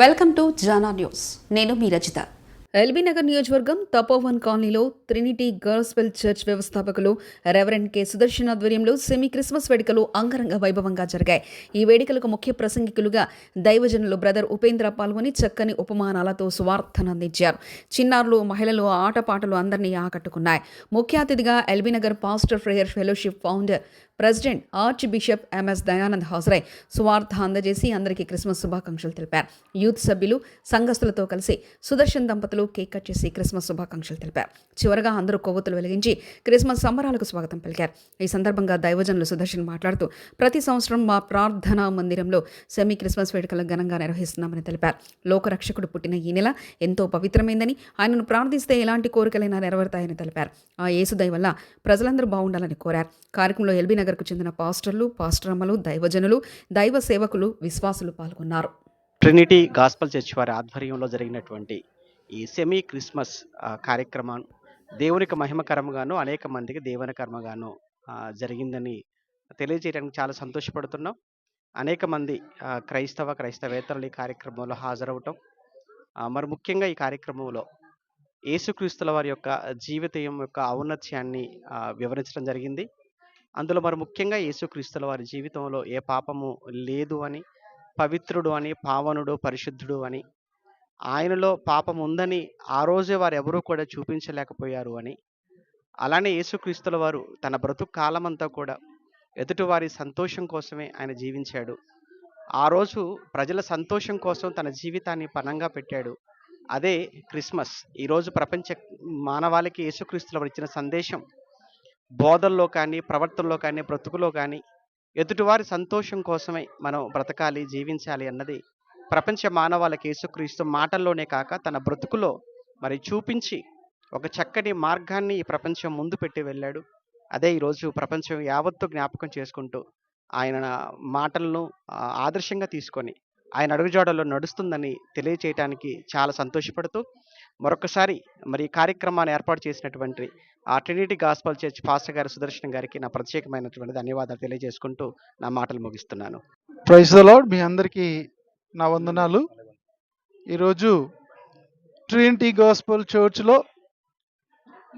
Welcome to Jana news. నేను మీ Rachitha. LB Nagar నియోజకవర్గం తపోవన్ కాలనీలో ట్రినిటీ గర్ల్స్ వెల్ చర్చ్ వ్యవస్థాపకులు రెవరెండ్ కె. సుదర్శన్ ఆధ్వర్యంలో సెమీ క్రిస్మస్ వేడుకలు అంగరంగ వైభవంగా జరిగాయి. ఈ వేడుకలకు ముఖ్య ప్రసంగికులుగా దైవజనులు బ్రదర్ ఉపేంద్ర పాల్గొని చక్కని ఉపమానాలతో సువార్తను అందించారు. చిన్నారులు మహిళలు ఆటపాటలు అందరినీ ఆకట్టుకున్నాయి. ముఖ్య అతిథిగా LB Nagar pastor prayer fellowship founder president archbishop MS Dayanand హాజరై స్వార్థ అందజేసి అందరికీ క్రిస్మస్ శుభాకాంక్షలు తెలిపారు. యూత్ సభ్యులు సంఘస్థులతో కలిసి సుదర్శన్ దంపతులు కేక్ కట్ చేసి క్రిస్మస్ శుభాకాంక్షలు తెలిపారు. చివరగా అందరూ కొవ్వొత్తులు వెలిగించి క్రిస్మస్ సంబరాలకు స్వాగతం పలికారు. ఈ సందర్భంగా దైవజనులు సుదర్శన్ మాట్లాడుతూ ప్రతి సంవత్సరం మా ప్రార్థనా మందిరంలో సెమీ క్రిస్మస్ వేడుకలు ఘనంగా నిర్వహిస్తున్నామని తెలిపారు. లోకరక్షకుడు పుట్టిన ఈ నెల ఎంతో పవిత్రమైందని ఆయనను ప్రార్థిస్తే ఎలాంటి కోరికలైనా నెరవేరుతాయని తెలిపారు. ఆ యేసుదయ వల్ల ప్రజలందరూ బాగుండాలని కోరారు. కార్యక్రమంలో ఎల్బీ నగర్కు చెందిన పాస్టర్లు పాస్టరమ్మలు దైవజనులు దైవ సేవకులు విశ్వాసులు పాల్గొన్నారు. ట్రినిటీ గాస్పల్ చర్చ్ వారి ఆధ్వర్యంలో జరిగినటువంటి ఈ సెమీ క్రిస్మస్ కార్యక్రమం దేవునికి మహిమకరంగాను అనేక మందికి దేవనకర్మగాను ఆ, జరిగిందని తెలియజేయడానికి చాలా సంతోషపడుతున్నాం. అనేక మంది క్రైస్తవ క్రైస్తవేతరులు ఈ కార్యక్రమంలో హాజరవటం. మరి ముఖ్యంగా ఈ కార్యక్రమంలో యేసుక్రీస్తుల వారి యొక్క జీవితం యొక్క ఔన్నత్యాన్ని వివరించడం జరిగింది. అందులో మరి ముఖ్యంగా యేసుక్రీస్తుల వారి జీవితంలో ఏ పాపము లేదు అని పవిత్రుడు అని పావనుడు పరిశుద్ధుడు అని ఆయనలో పాపం ఉందని ఆ రోజే వారు ఎవరూ కూడా చూపించలేకపోయారు అని. అలానే యేసుక్రీస్తుల వారు తన బ్రతుకు కాలమంతా కూడా ఎదుటివారి సంతోషం కోసమే ఆయన జీవించాడు. ఆ రోజు ప్రజల సంతోషం కోసం తన జీవితాన్ని పణంగా పెట్టాడు. అదే క్రిస్మస్. ఈరోజు ప్రపంచ మానవాళికి యేసుక్రీస్తుల వారు ఇచ్చిన సందేశం. బోధల్లో కానీ ప్రవర్తనలో కానీ బ్రతుకులో కానీ ఎదుటివారి సంతోషం కోసమే మనం బ్రతకాలి జీవించాలి అన్నది ప్రపంచ మానవాళికి యేసుక్రీస్తు మాటల్లోనే కాక తన బ్రతుకులో మరి చూపించి ఒక చక్కటి మార్గాన్ని ఈ ప్రపంచం ముందు పెట్టి వెళ్ళాడు. అదే ఈరోజు ప్రపంచం యావత్తు జ్ఞాపకం చేసుకుంటూ ఆయన మాటలను ఆదర్శంగా తీసుకొని ఆయన అడుగుజాడలో నడుస్తుందని తెలియచేయటానికి చాలా సంతోషపడుతూ మరొకసారి మరి కార్యక్రమాన్ని ఏర్పాటు చేసినటువంటి ఆ ట్రినిటీ గాస్పల్ చర్చ్ ఫాస్టర్ గారి సుదర్శన్ గారికి నా ప్రత్యేకమైనటువంటి ధన్యవాదాలు తెలియజేసుకుంటూ నా మాటలు ముగిస్తున్నాను. ప్రైజ్ ద మీ అందరికీ నా వందనాలు. ఈరోజు ట్రినిటీ గాస్పల్ చర్చ్లో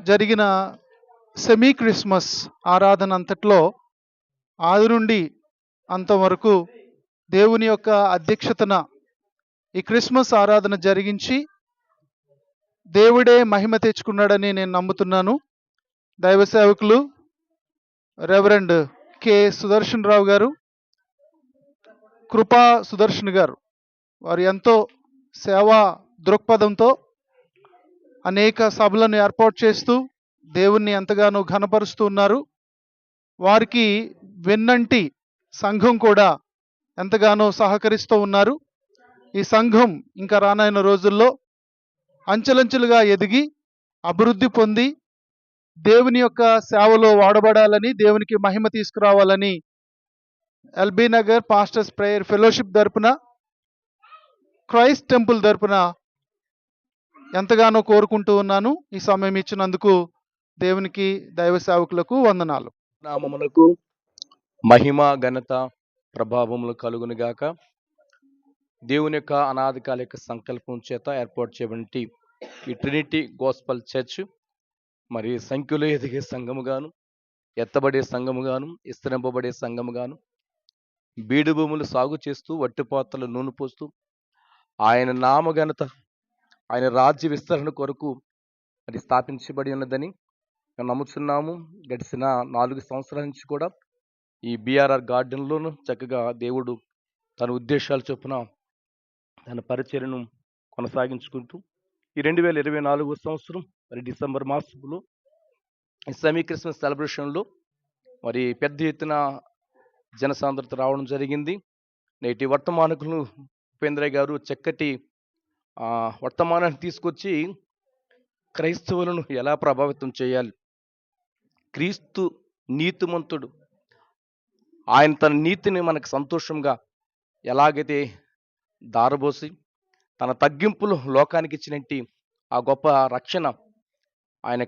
జరిగిన సెమీ క్రిస్మస్ ఆరాధన అంతట్లో ఆది నుండి అంతవరకు దేవుని యొక్క అధ్యక్షతన ఈ క్రిస్మస్ ఆరాధన జరిగించి దేవుడే మహిమ తెచ్చుకున్నాడని నేను నమ్ముతున్నాను. దైవ సేవకులు రెవరెండ్ కె. సుదర్శన్ రావు గారు కృపా సుదర్శన్ గారు. వారు ఎంతో సేవా దృక్పథంతో అనేక సభలను ఏర్పాటు చేస్తూ దేవుణ్ణి ఎంతగానో ఘనపరుస్తూ ఉన్నారు. వారికి వెన్నంటి సంఘం కూడా ఎంతగానో సహకరిస్తూ ఉన్నారు. ఈ సంఘం ఇంకా రానైన రోజుల్లో అంచెలంచెలుగా ఎదిగి అభివృద్ధి పొంది దేవుని యొక్క సేవలో వాడబడాలని దేవునికి మహిమ తీసుకురావాలని LB Nagar pastors prayer fellowship తరపున క్రైస్ట్ టెంపుల్ తరపున ఎంతగానో కోరుకుంటూ ఉన్నాను. ఈ సమయం ఇచ్చినందుకు దేవునికి దైవ సేవకులకు వందనాలు. నామములకు మహిమ ఘనత ప్రభావములు కలుగునుగాక దేవుని యొక్క అనాదికాల సంకల్పం చేత ఏర్పాటు చేయబడి ఈ ట్రినిటీ గోస్పల్ చర్చ్ మరి సంఖ్యలో ఎదిగే సంఘముగాను ఎత్తబడే సంఘముగాను విస్తరింపబడే సంఘముగాను బీడు భూములు సాగు చేస్తూ వట్టిపాత్రలు నూనె పోస్తూ ఆయన నామఘనత ఆయన రాజ్య విస్తరణ కొరకు మరి స్థాపించబడి ఉన్నదని మేము నమ్ముచున్నాము. గడిచిన నాలుగు సంవత్సరాల నుంచి కూడా ఈ బీఆర్ఆర్ గార్డెన్లోను చక్కగా దేవుడు తన ఉద్దేశాలు చొప్పున తన పరిచర్ను కొనసాగించుకుంటూ ఈ రెండు వేల ఇరవై నాలుగో సంవత్సరం మరి డిసెంబర్ మాసంలో ఈ సెమీ క్రిస్మస్ సెలబ్రేషన్లో మరి పెద్ద ఎత్తున జనసాంద్రత రావడం జరిగింది. నేటి వర్తమానకులు ఉపేంద్ర గారు చక్కటి వర్తమానాన్ని తీసుకొచ్చి క్రైస్తవులను ఎలా ప్రభావితం చేయాలి? క్రీస్తు నీతిమంతుడు ఆయన తన నీతిని మనకు సంతోషంగా ఎలాగైతే దారబోసి తన తగ్గింపులు లోకానికి ఇచ్చినట్టు ఆ గొప్ప రక్షణ ఆయన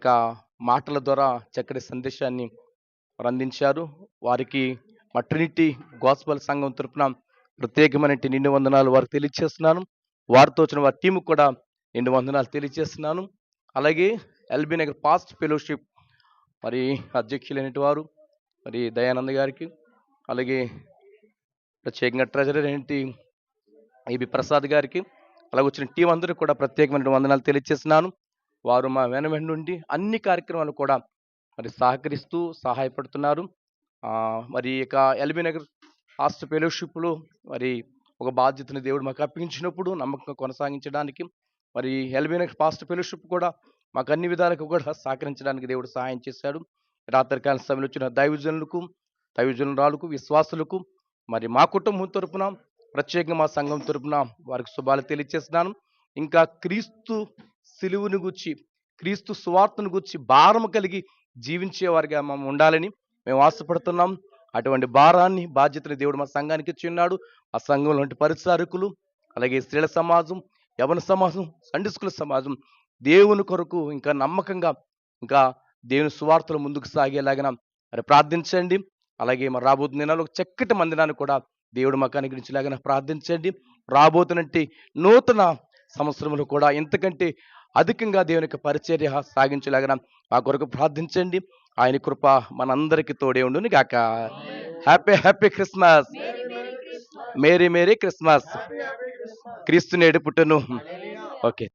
మాటల ద్వారా చక్కటి సందేశాన్ని అందించారు. వారికి మా ట్రినిటీ గోస్పల్ సంఘం తరపున ప్రత్యేకమైన నిండు వందనాలు వారికి తెలియజేస్తున్నాను. వారితో వచ్చిన వారి టీముకు కూడా నిండు వందనాలు తెలియజేస్తున్నాను. అలాగే ఎల్బీ నగర్ పాస్ట్ ఫెలోషిప్ మరి అధ్యక్షులైనటి వారు మరి దయానంద్ గారికి అలాగే ప్రత్యేకంగా ట్రెజరర్ ఏంటి ఏబి ప్రసాద్ గారికి అలాగే వచ్చిన టీం అందరికి కూడా ప్రత్యేకమైన వందనాలు తెలియజేస్తున్నాను. వారు మా వెన నుండి అన్ని కార్యక్రమాలు కూడా మరి సహకరిస్తూ సహాయపడుతున్నారు. మరి ఇక ఎల్బీ నగర్ హాస్ట్ ఫెలోషిప్లో మరి ఒక బాధ్యతను దేవుడు మాకు అప్పగించినప్పుడు నమ్మకంగా కొనసాగించడానికి మరి ఎల్బీ నగర్ పాస్ట్ ఫెలోషిప్ కూడా మాకు అన్ని విధాలకు కూడా సహకరించడానికి దేవుడు సహాయం చేశాడు. రాత్రికాల సమయంలో వచ్చిన దైవజనులకు దైవజనురాలకు విశ్వాసులకు మరి మా కుటుంబం తరపున ప్రత్యేకంగా మా సంఘం తరపున వారికి శుభాలు తెలియజేస్తున్నాను. ఇంకా క్రీస్తు సిలువును గుచ్చి క్రీస్తు సువార్తను గుచ్చి భారం కలిగి జీవించేవారిగా మేము ఉండాలని మేము ఆశపడుతున్నాం. అటువంటి భారాన్ని బాధ్యతని దేవుడు మా సంఘానికి ఇచ్చి ఉన్నాడు. ఆ సంఘంలో పరిచారకులు అలాగే స్త్రీల సమాజం యవన సమాజం సండిస్కుల సమాజం దేవుని కొరకు ఇంకా నమ్మకంగా ఇంకా దేవుని సువార్తలు ముందుకు సాగేలాగిన మరి ప్రార్థించండి. అలాగే మరి రాబోతున్న దినాలు ఒక చక్కటి మందిరాన్ని కూడా దేవుడు మాకు అనుగ్రహించేలాగా ప్రార్థించండి. రాబోతున్నట్టు నూతన సంవత్సరంలో కూడా ఎంతకంటే అధికంగా దేవుని యొక్క పరిచర్య సాగించేలాగా మా కొరకు ప్రార్థించండి. ఆయన కృప మనందరికీ తోడే ఉండును గాక. Happy happy Christmas merry merry Christmas క్రీస్తు నేడు పుట్టును. ఓకే.